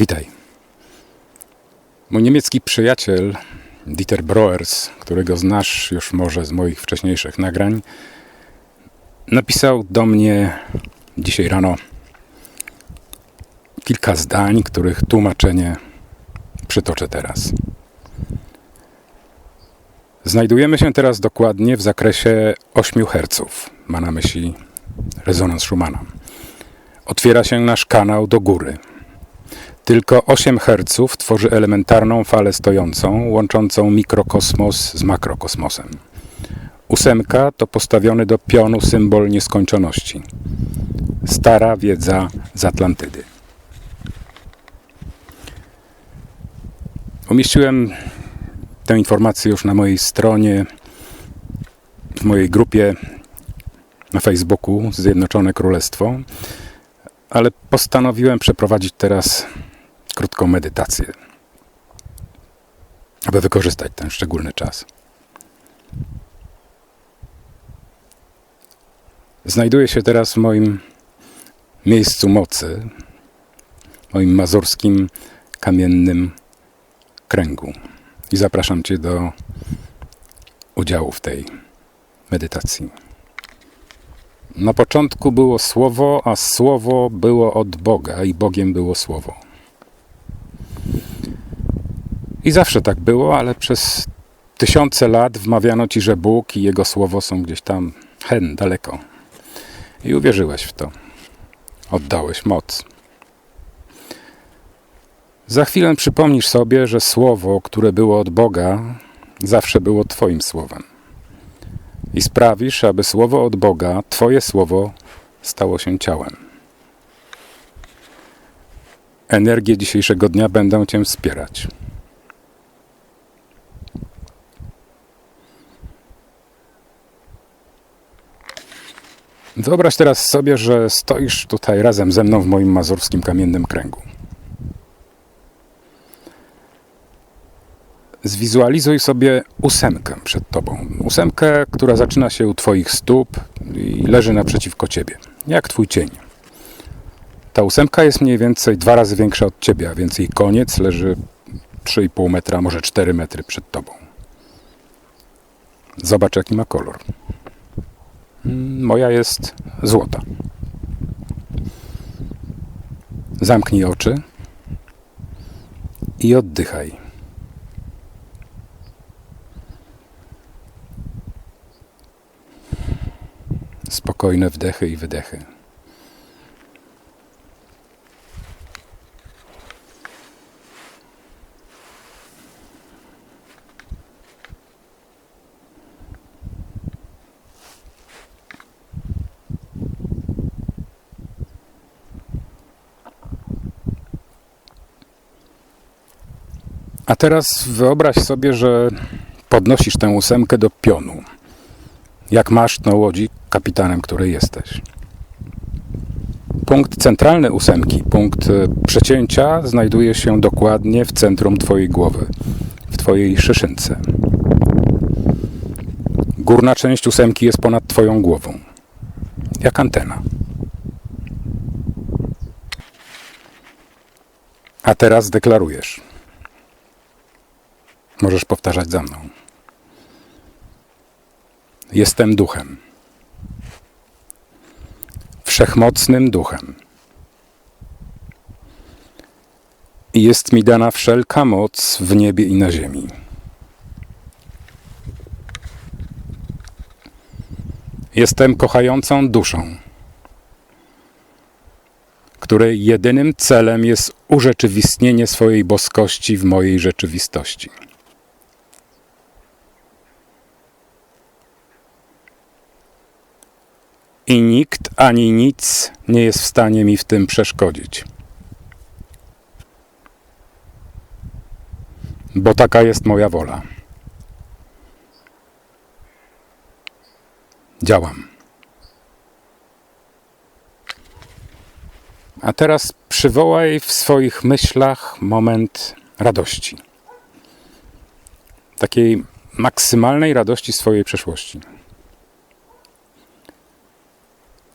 Witaj. Mój niemiecki przyjaciel Dieter Broers, którego znasz już może z moich wcześniejszych nagrań, napisał do mnie dzisiaj rano kilka zdań, których tłumaczenie przytoczę teraz. Znajdujemy się teraz dokładnie w zakresie 8 Hz. Ma na myśli rezonans Schumana. Otwiera się nasz kanał do góry. Tylko 8 Hz tworzy elementarną falę stojącą, łączącą mikrokosmos z makrokosmosem. Ósemka to postawiony do pionu symbol nieskończoności. Stara wiedza z Atlantydy. Umieściłem tę informację już na mojej stronie, w mojej grupie na Facebooku Zjednoczone Królestwo, ale postanowiłem przeprowadzić teraz krótką medytację, aby wykorzystać ten szczególny czas. Znajduję się teraz w moim miejscu mocy, moim mazurskim kamiennym kręgu i zapraszam Cię do udziału w tej medytacji. Na początku było słowo, a słowo było od Boga, i Bogiem było słowo. I zawsze tak było, ale przez tysiące lat wmawiano ci, że Bóg i Jego słowo są gdzieś tam hen, daleko. I uwierzyłeś w to. Oddałeś moc. Za chwilę przypomnisz sobie, że słowo, które było od Boga, zawsze było Twoim słowem. I sprawisz, aby słowo od Boga, Twoje słowo, stało się ciałem. Energie dzisiejszego dnia będą Cię wspierać. Wyobraź teraz sobie, że stoisz tutaj razem ze mną w moim mazurskim kamiennym kręgu. Zwizualizuj sobie ósemkę przed tobą. Ósemkę, która zaczyna się u twoich stóp i leży naprzeciwko ciebie, jak twój cień. Ta ósemka jest mniej więcej dwa razy większa od ciebie, a więc jej koniec leży 3,5 metra, może 4 metry przed tobą. Zobacz, jaki ma kolor. Moja jest złota. Zamknij oczy i oddychaj. Spokojne wdechy i wydechy. A teraz wyobraź sobie, że podnosisz tę ósemkę do pionu. Jak masz na łodzi kapitanem, której jesteś. Punkt centralny ósemki, punkt e, przecięcia, znajduje się dokładnie w centrum Twojej głowy, w Twojej szyszynce. Górna część ósemki jest ponad Twoją głową, jak antena. A teraz deklarujesz. Możesz powtarzać za mną. Jestem duchem. Wszechmocnym duchem. I jest mi dana wszelka moc w niebie i na ziemi. Jestem kochającą duszą, której jedynym celem jest urzeczywistnienie swojej boskości w mojej rzeczywistości. I nikt ani nic nie jest w stanie mi w tym przeszkodzić. Bo taka jest moja wola. Działam. A teraz przywołaj w swoich myślach moment radości. Takiej maksymalnej radości swojej przeszłości.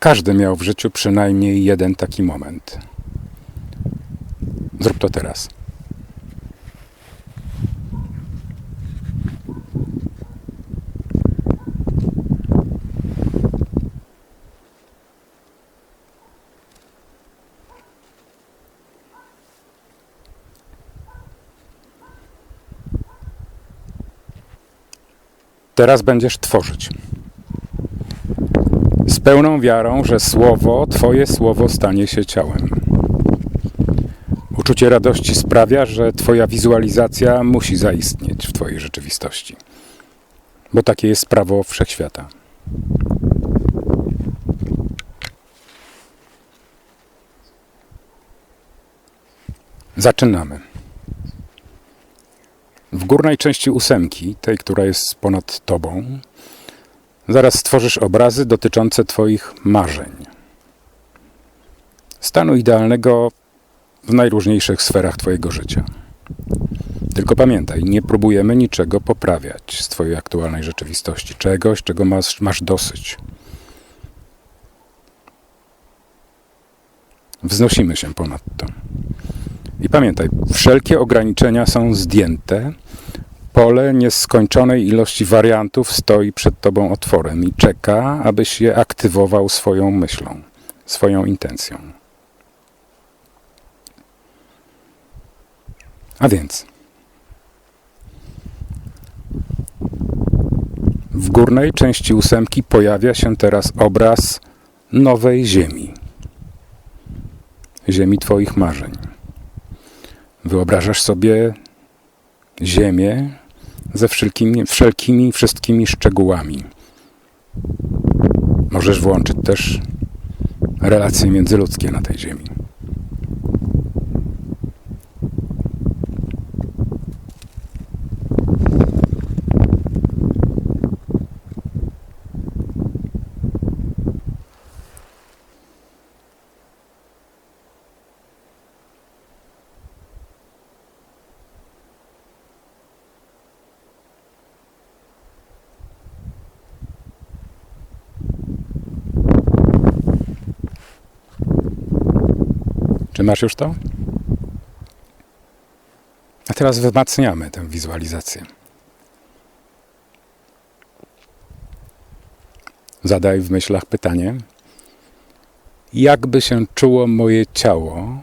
Każdy miał w życiu przynajmniej jeden taki moment. Zrób to teraz. Teraz będziesz tworzyć. Z pełną wiarą, że słowo, Twoje słowo stanie się ciałem. Uczucie radości sprawia, że Twoja wizualizacja musi zaistnieć w Twojej rzeczywistości, bo takie jest prawo wszechświata. Zaczynamy. W górnej części ósemki, tej, która jest ponad Tobą, zaraz stworzysz obrazy dotyczące Twoich marzeń. Stanu idealnego w najróżniejszych sferach Twojego życia. Tylko pamiętaj, nie próbujemy niczego poprawiać z Twojej aktualnej rzeczywistości, czegoś, czego masz, masz dosyć. Wznosimy się ponad to. I pamiętaj, wszelkie ograniczenia są zdjęte. Pole nieskończonej ilości wariantów stoi przed Tobą otworem i czeka, abyś je aktywował swoją myślą, swoją intencją. A więc w górnej części ósemki pojawia się teraz obraz nowej ziemi. Ziemi Twoich marzeń. Wyobrażasz sobie ziemię ze wszelkimi, wszelkimi wszystkimi szczegółami. Możesz włączyć też relacje międzyludzkie na tej ziemi. Masz już to? A teraz wzmacniamy tę wizualizację. Zadaj w myślach pytanie: jakby się czuło moje ciało,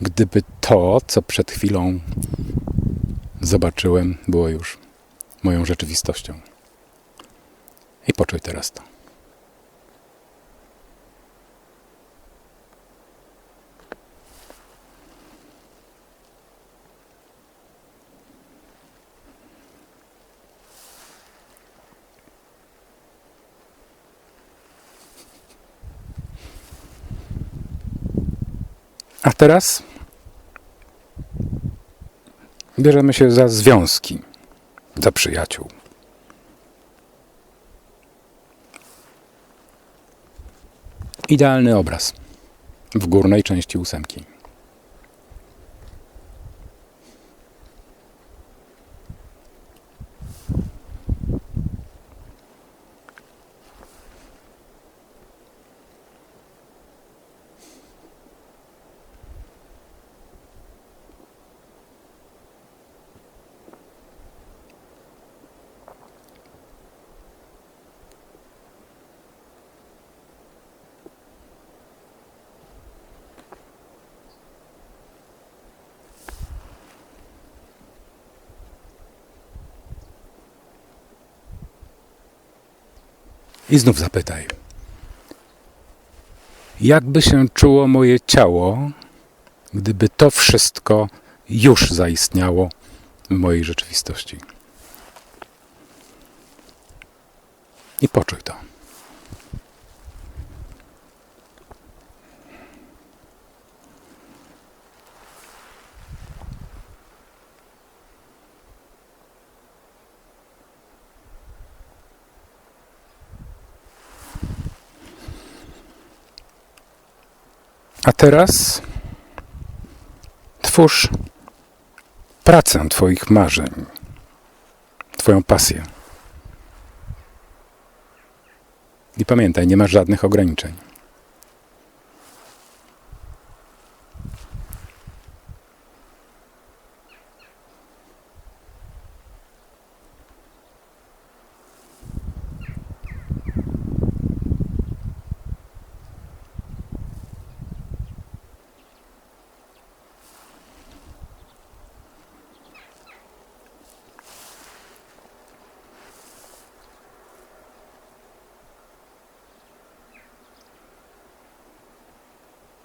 gdyby to, co przed chwilą zobaczyłem, było już moją rzeczywistością? I poczuj teraz to. A teraz bierzemy się za związki, za przyjaciół. Idealny obraz w górnej części ósemki. I znów zapytaj. Jakby się czuło moje ciało, gdyby to wszystko już zaistniało w mojej rzeczywistości? I poczuj to. A teraz twórz pracę Twoich marzeń, Twoją pasję. I pamiętaj, nie masz żadnych ograniczeń.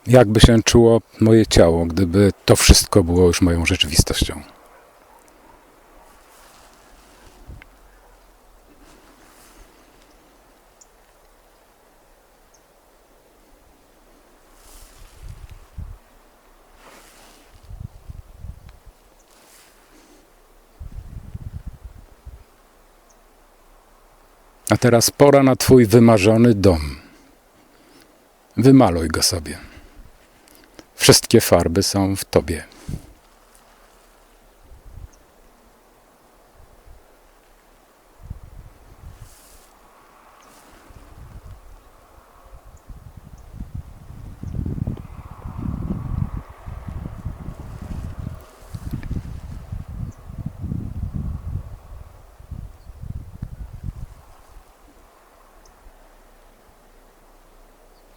Jakby się czuło moje ciało, gdyby to wszystko było już moją rzeczywistością? A teraz pora na Twój wymarzony dom. Wymaluj go sobie. Wszystkie farby są w Tobie.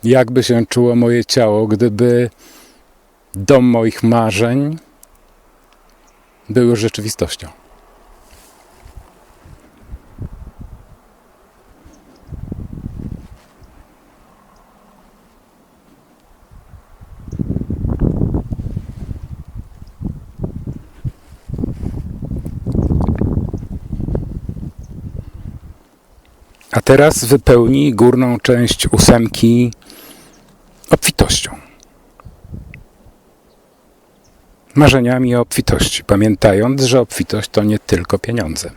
Jakby się czuło moje ciało, gdyby dom moich marzeń był już rzeczywistością. A teraz wypełnij górną część ósemki obfitością. Marzeniami o obfitości, pamiętając, że obfitość to nie tylko pieniądze.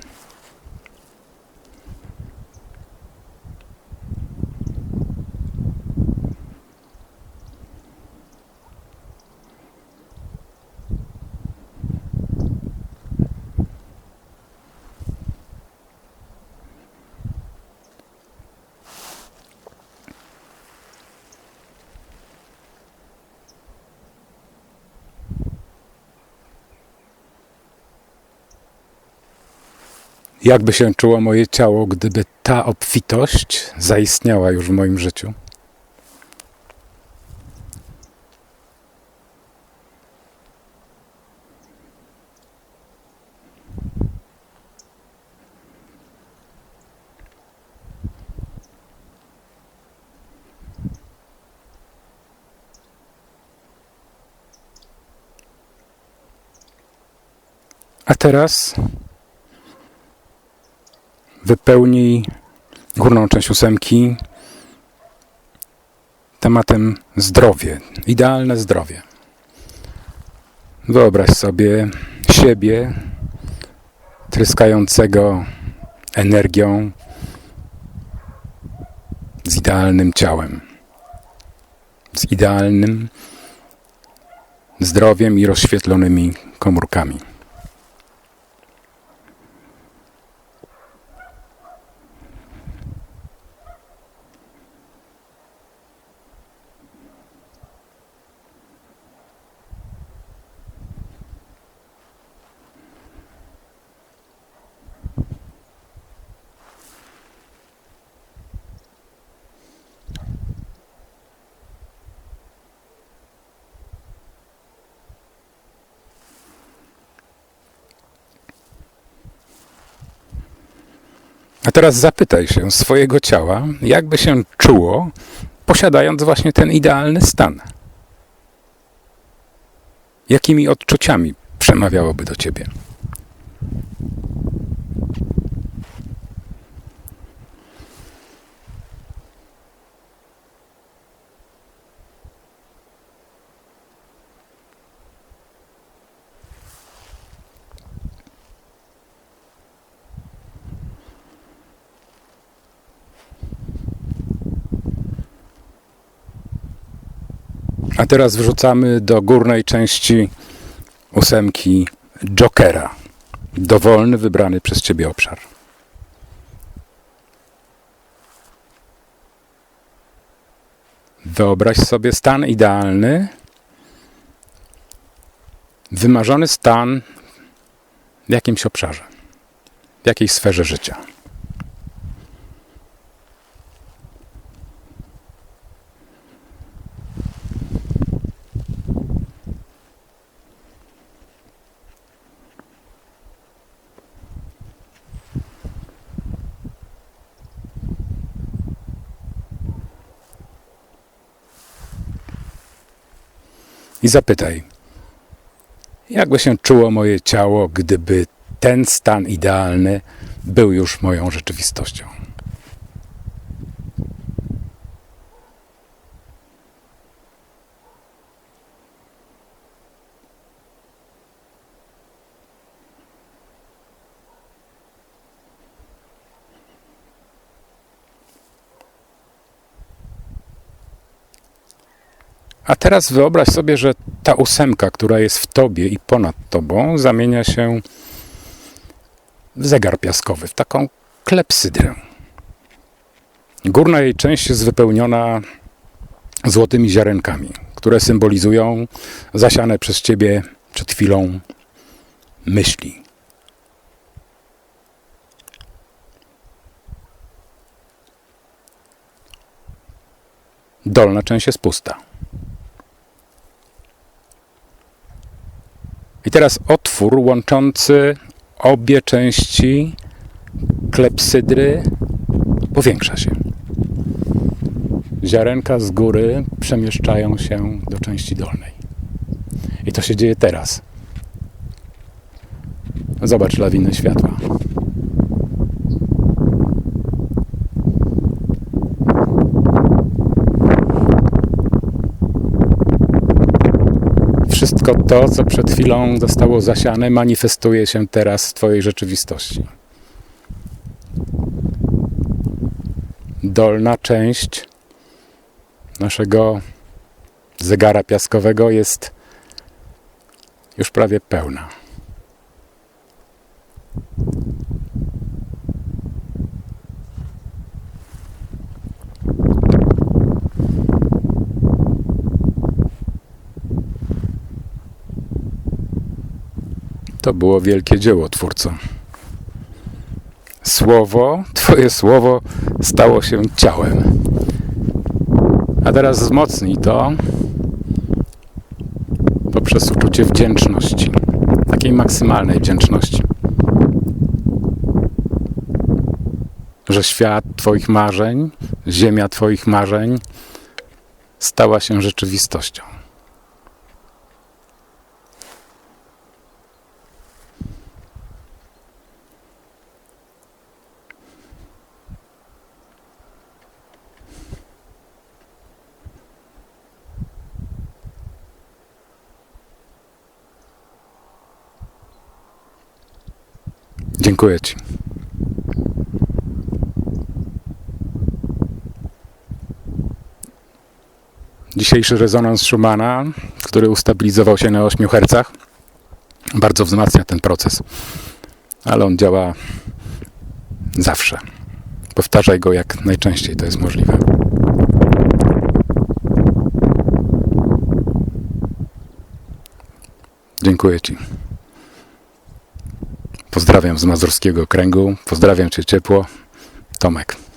Jakby się czuło moje ciało, gdyby ta obfitość zaistniała już w moim życiu? A teraz wypełnij górną część ósemki tematem zdrowie, idealne zdrowie. Wyobraź sobie siebie tryskającego energią z idealnym ciałem, z idealnym zdrowiem i rozświetlonymi komórkami. A teraz zapytaj się swojego ciała, jakby się czuło, posiadając właśnie ten idealny stan. Jakimi odczuciami przemawiałoby do ciebie? A teraz wrzucamy do górnej części ósemki Jokera. Dowolny, wybrany przez Ciebie obszar. Wyobraź sobie stan idealny, wymarzony stan w jakimś obszarze, w jakiejś sferze życia. I zapytaj, jakby się czuło moje ciało, gdyby ten stan idealny był już moją rzeczywistością. A teraz wyobraź sobie, że ta ósemka, która jest w tobie i ponad tobą, zamienia się w zegar piaskowy, w taką klepsydrę. Górna jej część jest wypełniona złotymi ziarenkami, które symbolizują zasiane przez ciebie przed chwilą myśli. Dolna część jest pusta. I teraz otwór łączący obie części klepsydry powiększa się. Ziarenka z góry przemieszczają się do części dolnej. I to się dzieje teraz. Zobacz lawinę światła. Wszystko to, co przed chwilą zostało zasiane, manifestuje się teraz w Twojej rzeczywistości. Dolna część naszego zegara piaskowego jest już prawie pełna. To było wielkie dzieło Twórco. Słowo, Twoje słowo stało się ciałem. A teraz wzmocnij to poprzez uczucie wdzięczności, takiej maksymalnej wdzięczności. Że świat Twoich marzeń, ziemia Twoich marzeń stała się rzeczywistością. Dziękuję Ci. Dzisiejszy rezonans Schumana, który ustabilizował się na 8 Hz, bardzo wzmacnia ten proces, ale on działa zawsze. Powtarzaj go jak najczęściej to jest możliwe. Dziękuję Ci. Pozdrawiam z Mazurskiego Kręgu. Pozdrawiam Cię ciepło. Tomek.